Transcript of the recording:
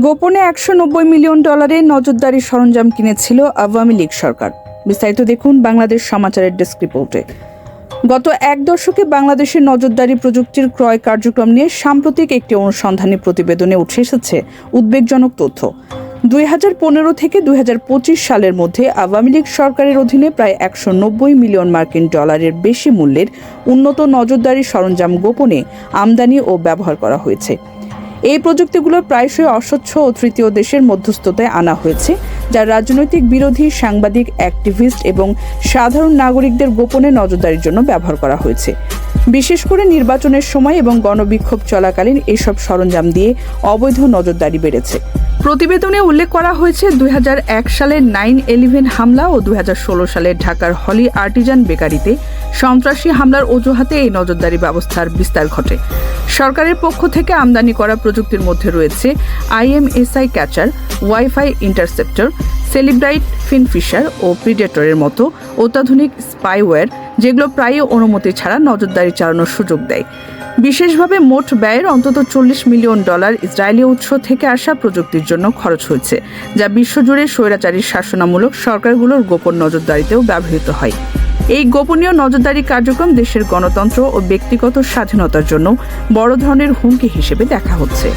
গোপনে একশো নব্বই মিলিয়ন ডলারের নজরদারি সরঞ্জাম কিনেছিল আওয়ামী লীগ সরকার। বিস্তারিত দেখুন বাংলাদেশ সমাচারের ডেস্ক রিপোর্টে। গত এক দশকে বাংলাদেশের নজরদারি প্রযুক্তির ক্রয় কার্যক্রম নিয়ে সাম্প্রতিক একটি অনুসন্ধানী প্রতিবেদনে উঠে এসেছে উদ্বেগজনক তথ্য। দুই হাজার পনেরো থেকে দুই হাজার পঁচিশ সালের মধ্যে আওয়ামী লীগ সরকারের অধীনে প্রায় একশো নব্বই মিলিয়ন মার্কিন ডলারের বেশি মূল্যের উন্নত নজরদারি সরঞ্জাম গোপনে আমদানি ও ব্যবহার করা হয়েছে। এই প্রযুক্তিগুলো প্রায়শই অস্বচ্ছ ও তৃতীয় দেশের মধ্যস্থতায় আনা হয়েছে যা রাজনৈতিক বিরোধী সাংবাদিক অ্যাক্টিভিস্ট এবং সাধারণ নাগরিকদের গোপনে নজরদারির জন্য ব্যবহার করা হয়েছে। বিশেষ করে নির্বাচনের সময় এবং গণবিক্ষোভ চলাকালীন এসব সরঞ্জাম দিয়ে অবৈধ নজরদারি বেড়েছে। প্রতিবেদনে উল্লেখ করা হয়েছে দু হাজার এক সালের নাইন এলিভেন হামলা ও দুই সালের ঢাকার হলি আর্টিজান বেকারিতে সন্ত্রাসী হামলার অজুহাতে এই নজরদারি ব্যবস্থার বিস্তার ঘটে। সরকারের পক্ষ থেকে আমদানি করা প্রযুক্তির মধ্যে রয়েছে IMSI catcher, wifi interceptor, Cellebrite FinFisher ও প্রিডেটরের মতো অত্যাধুনিক স্পাইওয়্যার, যেগুলো প্রায়ই অনুমতি ছাড়া নজরদারি চালানোর সুযোগ দেয়। বিশেষভাবে মোট ব্যয়ের অন্তত চল্লিশ মিলিয়ন ডলার ইসরায়েলি উৎস থেকে আসা প্রযুক্তির জন্য খরচ হয়েছে, যা বিশ্বজুড়ে স্বৈরাচারী শাসনামূলক সরকারগুলোর গোপন নজরদারিতেও ব্যবহৃত হয়। এই গোপনীয় নজরদারি কার্যক্রম দেশের গণতন্ত্র ও ব্যক্তিগত স্বাধীনতার জন্য বড় ধরনের হুমকি হিসেবে দেখা হচ্ছে।